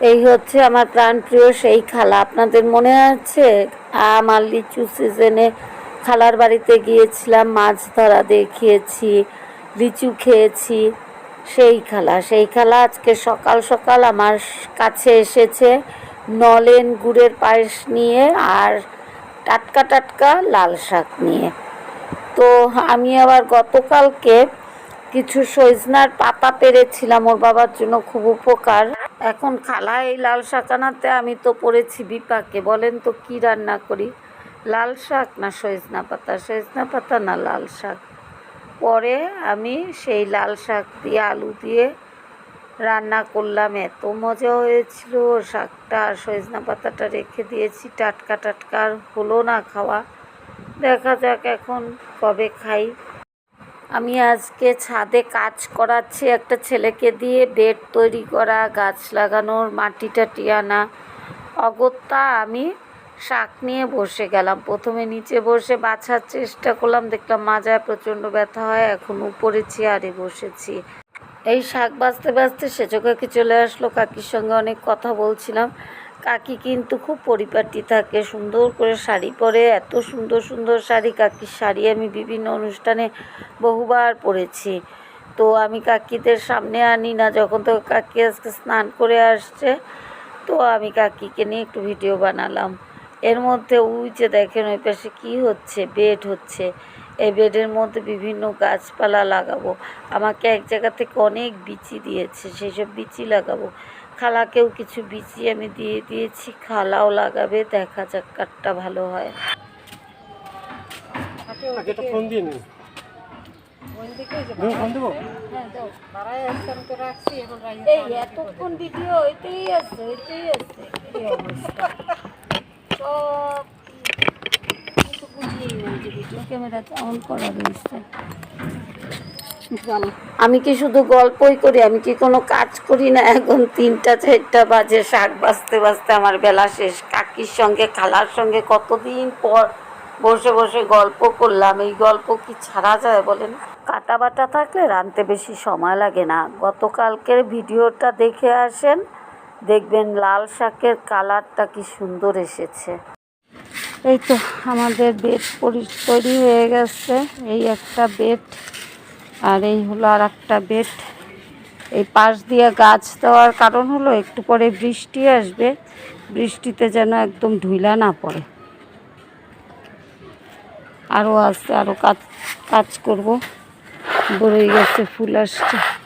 এই হচ্ছে আমার প্রাণপ্রিয় সেই খালা। আপনাদের মনে আছে? আমার লিচু সিজনে খালার বাড়িতে গিয়েছিলাম, মাছ ধরা দেখিয়েছি, লিচু খেয়েছি। সেই খালা সেই খালা আজকে সকাল সকাল আমার কাছে এসেছে নলেন গুড়ের পায়েস নিয়ে আর টাটকা টাটকা লাল শাক নিয়ে। তো আমি আবার গতকালকে কিছু সজনার পাতা পেরেছিলাম, ওর বাবার জন্য খুব উপকার। এখন খালা এই লাল শাক আনাতে আমি তো পড়েছি বিপাকে, বলেন তো কি রান্না করি? লাল শাক না সজনা পাতা? সজনা পাতা না লাল শাক? পরে আমি সেই লাল শাক দিয়ে আলু দিয়ে রান্না করলাম। এত মজা হয়েছিল, শাকটা সজনা পাতাটা রেখে দিয়েছি, টাটকা টাটকা আর হলো না খাওয়া। দেখা যাক এখন কবে খাই। আমি আজকে ছাদে কাজ করাচ্ছি। একটা ছেলেকে দিয়ে বেড তৈরি করা, গাছ লাগানোর মাটি টাটি আনা। অগত্যা আমি শাক নিয়ে বসে গেলাম। প্রথমে নিচে বসে বাছার চেষ্টা করলাম। দেখলাম মাজায় প্রচণ্ড ব্যথা হয়। এখন উপরে চেয়ারে বসেছি। এই শাক বাঁচতে বাঁচতে সেজো কাকি চলে আসলো। কাকির সঙ্গে অনেক কথা বলছিলাম। কাকি কিন্তু খুব পরিপাটি থাকে, সুন্দর করে শাড়ি পরে, এত সুন্দর সুন্দর শাড়ি, কাকির শাড়ি আমি বিভিন্ন অনুষ্ঠানে বহুবার পরেছি। তো আমি কাকিদের সামনে আনি না, যখন তো কাকি আজকে স্নান করে আসছে, তো আমি কাকিকে নিয়ে একটু ভিডিও বানালাম। এর মধ্যে ওই যে দেখেন, ওই পাশে কী হচ্ছে, বেড হচ্ছে। এই বেডের মধ্যে বিভিন্ন গাছপালা লাগাবো। আমাকে এক জায়গা থেকে অনেক বিচি দিয়েছে, সেই সব বিচি লাগাবো। খালাকেও কিছু বিচি আমি দিয়ে দিয়েছি খালাও লাগাবে দেখা যাক কাঠটা ভালো হয়। দেবো? এই এতক্ষণ ভিডিও আছে আছে। কি অবস্থা? সব ক্যামেরাতে অন করা রয়েছে। আমি কি শুধু গল্পই করি? আমি কি কোনো কাজ করি না? এখন তিনটা, চারটা বাজে, শাক বাজতে বাজতে আমার বেলা শেষ। কাকির সঙ্গে, খালার সঙ্গে কতদিন পর বসে বসে গল্প করলাম। এই গল্প কি ছাড়া যায় বলেন? কাটা বাটা থাকলে রানতে বেশি সময় লাগে না। গতকালকের ভিডিওটা দেখে আসেন। দেখবেন লাল শাকের কালারটা কি সুন্দর এসেছে। এই তো আমাদের বেড তৈরি হয়ে গেছে। এই একটা বেড আর এই হলো আর একটা বেড। এই পাশ দিয়ে গাছ দেওয়ার কারণ হলো একটু পরে বৃষ্টি আসবে, বৃষ্টিতে যেন একদম ঢুইলা না পড়ে। আরও আছে আরও কাজ কাজ করব। বড়ই গেছে, ফুল আসছে।